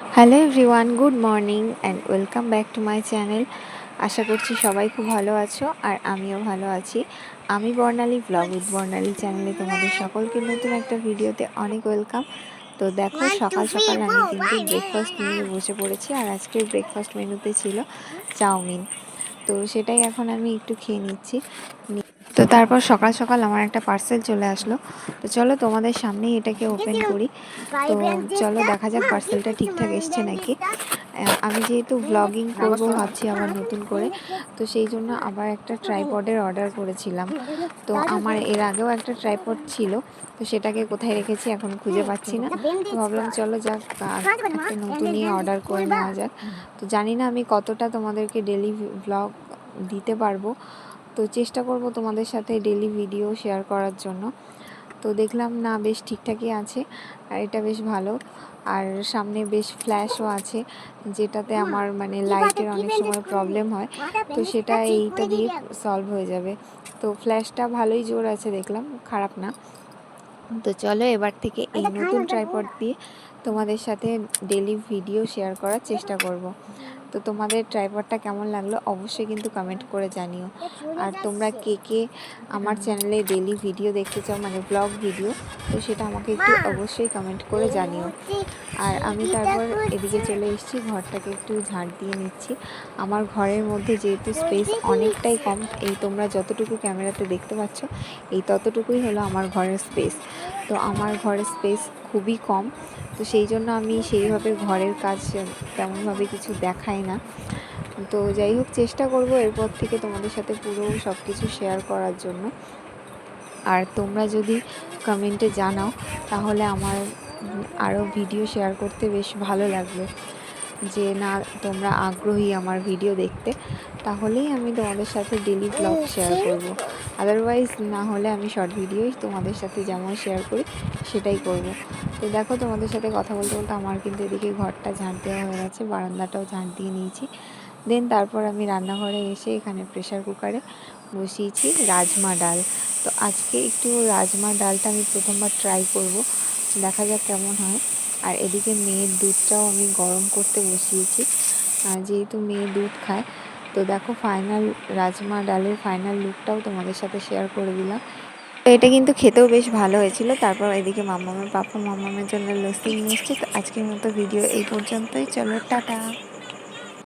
Hello everyone good morning and welcome back to my channel আশা করছি সবাই খুব ভালো আছো আর আমিও ভালো আছি। আমি বর্ণালী ব্লগ উইথ বর্ণালী চ্যানেলে তোমাদের সকলকে নতুন একটা ভিডিওতে অনেক ওয়েলকাম তো দেখো সকাল সকাল আমি কিন্তু ব্রেকফাস্ট নিয়ে বসে পড়েছি আর আজকের ব্রেকফাস্ট মেনুতে ছিল চাউমিন। তো সেটাই এখন আমি একটু খেয়ে নিচ্ছি। তো তারপর সকাল সকাল আমার একটা পার্সেল চলে আসলো। তো চলো তোমাদের সামনেই এটাকে ওপেন করি। তো চলো দেখা যাক পার্সেলটা ঠিকঠাক এসছে নাকি। আমি যেহেতু ব্লগিং করব ভাবছি আবার নতুন করে। তো সেই জন্য আবার একটা ট্রাইপডের অর্ডার করেছিলাম। তো আমার এর আগেও একটা ট্রাইপড ছিল। তো সেটাকে কোথায় রেখেছি এখন খুঁজে পাচ্ছি না। তো ভাবলাম চলো যাক একটা নতুনই অর্ডার করে নেওয়া যাক। তো জানি না আমি কতটা তোমাদেরকে ডেলি ব্লগ দিতে পারব। তো চেষ্টা করব তোমাদের সাথে ডেলি ভিডিও শেয়ার করার জন্য। তো দেখলাম না বেশ ঠিকঠাকই আছে আর এটা বেশ ভালো। আর সামনে বেশ ফ্ল্যাশও আছে যেটাতে আমার মানে লাইটের অনেক সময় প্রবলেম হয়। তো সেটা এইটা দিয়ে সলভ হয়ে যাবে। তো ফ্ল্যাশটা ভালোই জোর আছে দেখলাম খারাপ না। তো চলো এবার থেকে এই নতুন ট্রাইপড দিয়ে তোমাদের সাথে ডেলি ভিডিও শেয়ার করার চেষ্টা করব। তো তোমাদের ট্রাইপডটা কেমন লাগল অবশ্যই কিন্তু কমেন্ট করে জানিও। আর তোমরা কে কে আমার চ্যানেলে ডেলি ভিডিও দেখতে চাও মানে ব্লগ ভিডিও তো সেটা আমাকে একটু অবশ্যই কমেন্ট করে জানিও। আর আমি তারপর এদিকে চলে এসেছি ঘরটাকে একটু ঝাড় দিয়ে নিচ্ছি। আমার ঘরের মধ্যে যেহেতু স্পেস অনেকটাই কম এই তোমরা যতটুকু ক্যামেরাতে দেখতে পাচ্ছ এই ততটুকুই হলো আমার ঘরের স্পেস তো আমার ঘরের স্পেস খুবই কম। তো সেই জন্য আমি সেইভাবে ঘরের কাজ তেমনভাবে কিছু দেখাই না। তো যাই হোক, চেষ্টা করব এরপর থেকে তোমাদের সাথে পুরো সব কিছু শেয়ার করার জন্য। আর তোমরা যদি কমেন্টে জানাও, তাহলে আমার আরও ভিডিও শেয়ার করতে বেশ ভালো লাগবে। যে, না, তোমরা আগ্রহী আমার ভিডিও দেখতে, তাহলেই আমি তোমাদের সাথে ডেলি ব্লগ শেয়ার করব। আদারওয়াইজ না হলে আমি শর্ট ভিডিওই তোমাদের সাথে যেমন শেয়ার করি, সেটাই করব। তো দেখো, তোমাদের সাথে কথা বলতে বলতে আমার কিন্তু এদিকে ঘরটা ঝাঁট দেওয়া হয়ে গেছে, বারান্দাটাও ঝাঁট দিয়ে নিয়েছি দেন তারপর আমি রান্নাঘরে এসে এখানে প্রেশার কুকারে বসিয়েছি রাজমা ডাল তো আজকে একটু রাজমা ডালটা আমি প্রথমবার ট্রাই করব, দেখা যাক কেমন হয় আর এদিকে মেয়ের দুধটাও আমি গরম করতে বসিয়েছি। আর যেহেতু মেয়ে দুধ খায়, তো দেখো ফাইনাল রাজমা ডালের ফাইনাল লুকটাও তোমাদের সাথে শেয়ার করে দিলাম। তো এটা কিন্তু খেতেও বেশ ভালো হয়েছিল। তারপর এদিকে মামামের পাপা মামামের জন্য লস্যি নিয়ে এসছে। তো আজকের মতো ভিডিও এই পর্যন্তই। চলো, টাটা।